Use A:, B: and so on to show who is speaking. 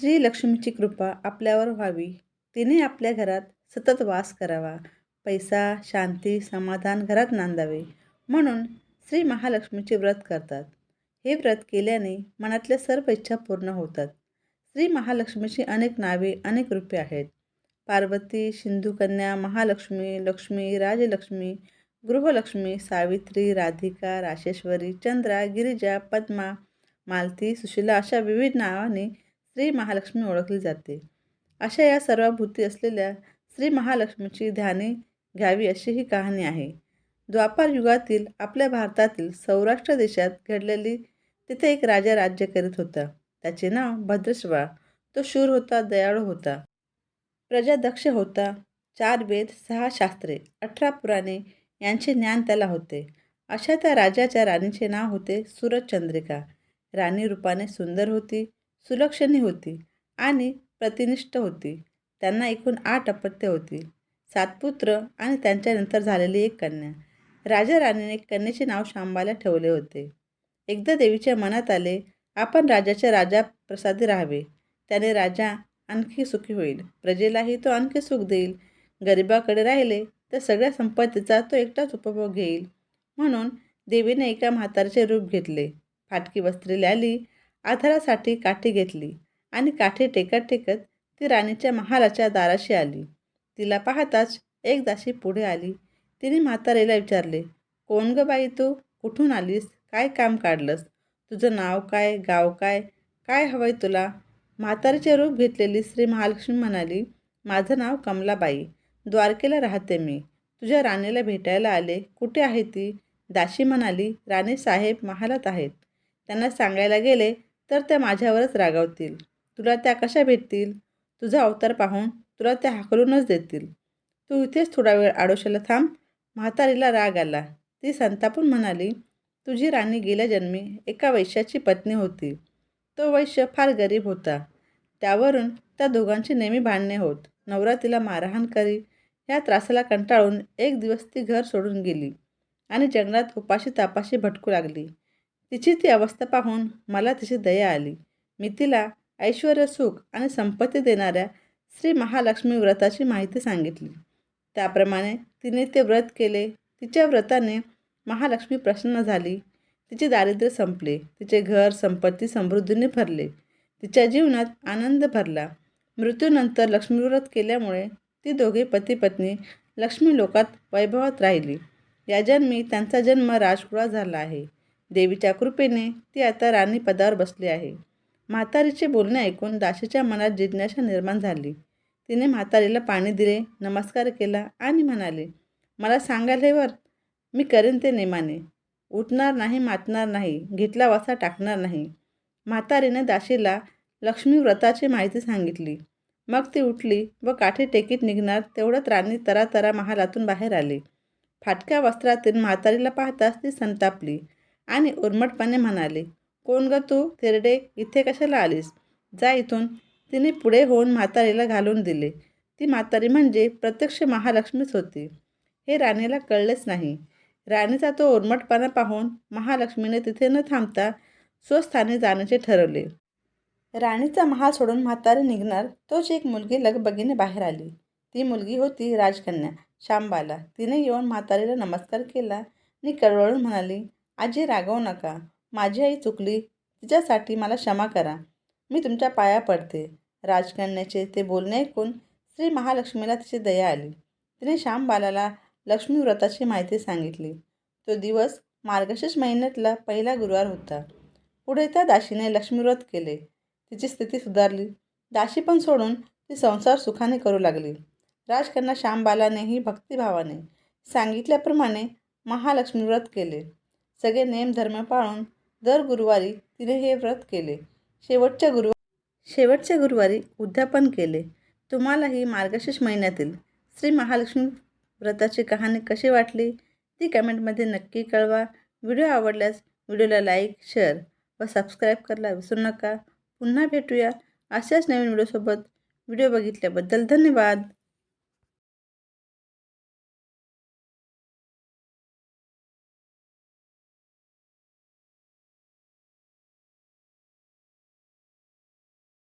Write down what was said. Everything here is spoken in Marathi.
A: श्री लक्ष्मीची कृपा आपल्यावर व्हावी. तिने आपल्या घरात सतत वास करावा. पैसा शांती समाधान घरात नांदावे. म्हणून श्री महालक्ष्मीचे व्रत करतात. हे व्रत केल्याने मनातल्या सर्व इच्छा पूर्ण होतात. श्री महालक्ष्मीची अनेक नावे अनेक रूपे आहेत. पार्वती सिंधुकन्या महालक्ष्मी लक्ष्मी राजलक्ष्मी गृहलक्ष्मी सावित्री राधिका राशेश्वरी चंद्रा गिरिजा पद्मा मालती सुशिला अशा विविध नावाने श्री महालक्ष्मी ओळखली जाते. अशा या सर्व भूती असलेल्या श्री महालक्ष्मीची ध्याने घ्यावी अशी ही कहाणी आहे. द्वापार युगातील आपल्या भारतातील सौराष्ट्र देशात घडलेली तिथे एक राजा राज्य करीत होता. त्याचे नाव भद्रश्वा. तो शूर होता दयाळू होता. प्रजा दक्ष होता. चार वेद सहा शास्त्रे अठरा पुराणे यांचे ज्ञान त्याला होते. अशा त्या राजाच्या राणीचे नाव होते सूरजचंद्रिका. राणी रूपाने सुंदर होती. सुलक्षणी होती आणि प्रतिनिष्ठ होती. त्यांना एकूण आठ अपत्य होती. सात पुत्र आणि त्यांच्यानंतर झालेली एक कन्या. राजा राणीने कन्येचे नाव शांबाला ठेवले होते. एकदा देवीच्या मनात आले आपण राजाच्या राजा प्रसादी राहावे. त्याने राजा आणखी सुखी होईल. प्रजेलाही तो आणखी सुख देईल. गरिबाकडे राहिले तर सगळ्या संपत्तीचा तो एकटाच उपभोग घेईल. म्हणून देवीने एका म्हातारचे रूप घेतले. फाटकी वस्त्रे ल्याली. आधारासाठी काठी घेतली आणि काठी टेकत टेकत ती राणीच्या महालाच्या दाराशी आली. तिला पाहताच एक दाशी पुढे आली. तिने म्हातारीला विचारले कोण ग बाई तू? कुठून आलीस? काय काम काढलंस? तुझं नाव काय? गाव काय? काय हवंय तुला? म्हातारीचे रूप घेतलेली श्री महालक्ष्मी म्हणाली माझं नाव कमलाबाई. द्वारकेला राहते मी. तुझ्या राणीला भेटायला आले. कुठे आहे ती? दाशी म्हणाली राणी साहेब महालात आहेत. त्यांना सांगायला गेले तर त्या माझ्यावरच रागावतील. तुला त्या कशा भेटतील? तुझा अवतार पाहून तुला त्या हाकलूनच देतील. तू इथेच थोडा वेळ आडोशाला थांब. म्हातारीला राग आला. ती संतापून म्हणाली तुझी राणी गेल्या जन्मी एका वैश्याची पत्नी होती. तो वैश्य फार गरीब होता. त्यावरून त्या दोघांची नेहमी भांडणे होत. नवरा तिला मारहाण करी. ह्या त्रासाला कंटाळून एक दिवस ती घर सोडून गेली आणि जंगलात उपाशी तापाशी भटकू लागली. तिची ती अवस्था पाहून मला तिची दया आली. मी तिला ऐश्वर सुख आणि संपत्ती देणाऱ्या श्री महालक्ष्मी व्रताची माहिती सांगितली. त्याप्रमाणे तिने ते व्रत केले. तिच्या व्रताने महालक्ष्मी प्रसन्न झाली. तिचे दारिद्र्य संपले. तिचे घर संपत्ती समृद्धीने भरले. तिच्या जीवनात आनंद भरला. मृत्यूनंतर लक्ष्मीव्रत केल्यामुळे ती दोघे पती पत्नी लक्ष्मी लोकात वैभवात राहिली. या जन्मी त्यांचा जन्म राजकुळा झाला आहे. देवीच्या कृपेने ती आता राणी पदावर बसली आहे. म्हातारीचे बोलणे ऐकून दाशीच्या मनात जिज्ञासा निर्माण झाली. तिने म्हातारीला पाणी दिले नमस्कार केला आणि म्हणाले मला सांगायलेवर मी करेन ते नेमाने. उठणार नाही मातणार नाही घेतला वासा टाकणार नाही. म्हातारीने दाशीला लक्ष्मी व्रताची माहिती सांगितली. मग ती उठली व काठी टेकीत निघणार तेवढ्यात राणी तरातरा महालातून बाहेर आली. फाटक्या वस्त्रातील म्हातारीला पाहताच ती संतापली. आणि उर्मटपणे म्हणाले कोण ग तू? थिरडे इथे कशाला आलीस? जा इथून. तिने पुढे होऊन म्हातारीला घालून दिले. ती म्हातारी म्हणजे प्रत्यक्ष महालक्ष्मीच होती. हे राणीला कळलेच नाही. राणीचा तो उर्मटपणा पाहून महालक्ष्मीने तिथे न थांबता स्वस्थानी जाण्याचे ठरवले. राणीचा महाल सोडून म्हातारी निघणार तोच एक मुलगी लगबगीने बाहेर आली. ती मुलगी होती राजकन्या शांबाला. तिने येऊन म्हातारीला नमस्कार केला आणि कळवळून म्हणाली आजी रागवू नका. माझी आई चुकली. तिच्यासाठी मला क्षमा करा. मी तुमच्या पाया पडते. राजकन्याचे ते बोलणे ऐकून श्री महालक्ष्मीला तिची दया आली. तिने श्यामबालाला लक्ष्मी व्रताची माहिती सांगितली. तो दिवस मार्गशीर्ष महिन्यातला पहिला गुरुवार होता. पुढे त्या दाशीने लक्ष्मीव्रत केले. तिची स्थिती सुधारली. दाशी पण सोडून ती संसार सुखाने करू लागली. राजकन्या श्यामबालानेही भक्तिभावाने सांगितल्याप्रमाणे महालक्ष्मी व्रत केले. सगळे नेमधर्म पाळून दर गुरुवारी तिने हे व्रत केले. शेवटच्या गुरुवार शेवटच्या गुरुवारी उद्यापन केले. तुम्हालाही मार्गशीर्ष महिन्यातील श्री महालक्ष्मी व्रताची कहाणी कशी वाटली? ती कमेंटमध्ये नक्की कळवा. व्हिडिओ आवडल्यास व्हिडिओला लाईक शेअर व सबस्क्राईब करायला विसरू नका. पुन्हा भेटूया अशाच नवीन व्हिडिओसोबत. व्हिडिओ बघितल्याबद्दल धन्यवाद.